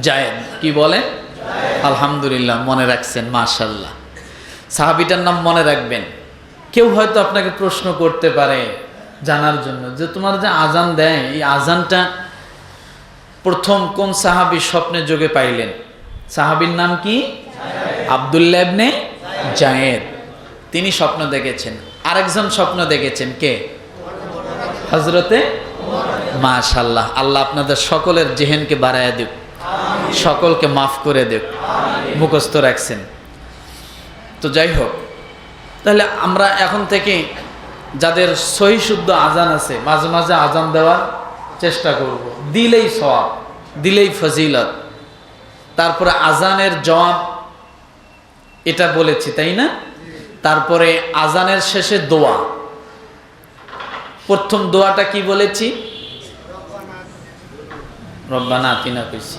জায়েদ, কি বলে? আলহামদুলিল্লাহ, মনে রাখছেন মাশাল্লাহ সাহাবিটার নাম মনে রাখবেন। কেউ হয়তো আপনাকে প্রশ্ন করতে পারে জানার জন্য যে তোমার যে আজান দেয়, এই আজানটা প্রথম কোন সাহাবি স্বপ্নে যোগে পাইলেন? সাহাবির নাম কি? আবদুল্লাহ ইবনে জায়েদ। তিনি স্বপ্ন দেখেছেন। আরেকজন স্বপ্ন দেখেছেন কে? হজরতে মাশাল্লাহ আল্লাহ আপনাদের সকলের জেহেনকে বাড়ায় দেব সকলকে মাফ করে দেব মুখস্থ রাখছেন। তো যাই হোক, তাহলে আমরা এখন থেকে যাদের সহি শুদ্ধ আজান আছে, মাঝে মাঝে আজান দেওয়ার চেষ্টা করব। দিলেই সওয়াব, দিলেই ফজিলত। তারপরে আজানের জবাব, এটা বলেছি, তাই না? তারপরে আজানের শেষে দোয়া। প্রথম দোয়াটা কি বলেছি? রব্বানা আতিনা কইছি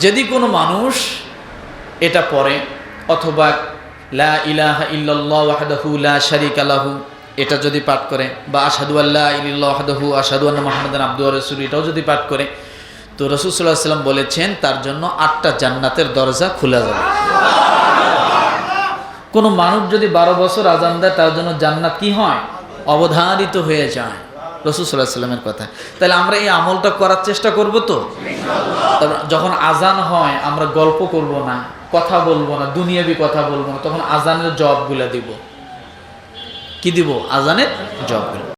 যদি কোনো মানুষ এটা পড়ে অথবা লা ইলাহা ইল্লাল্লাহ ওয়াহদাহু লা শারিকা লাহু, এটা যদি পাঠ করে বা আসাদু আল্লাহ ইল্লাল্লাহ ওয়াহদাহু আসাদু আন্না মুহাম্মাদান আবদুহু ওয়া রাসূলুহু, এটাও যদি পাঠ করে, তো রাসূল সাল্লাল্লাহু আলাইহি সাল্লাম বলেছেন তার জন্য আটটা জান্নাতের দরজা খোলা যাবে। কোনো মানুষ যদি বারো বছর আজান দেয়, তার জন্য জান্নাত কি হয়? অবধারিত হয়ে যায়। রসুল সাল্লাহ সাল্লামের কথা। তাহলে আমরা এই আমলটা করার চেষ্টা করব তো? যখন আজান হয়, আমরা গল্প করব না, কথা বলব না, দুনিয়াবি কথা বলব না, তখন আজানের জবগুলা দিব। কি দিব? আজানের জবগুলো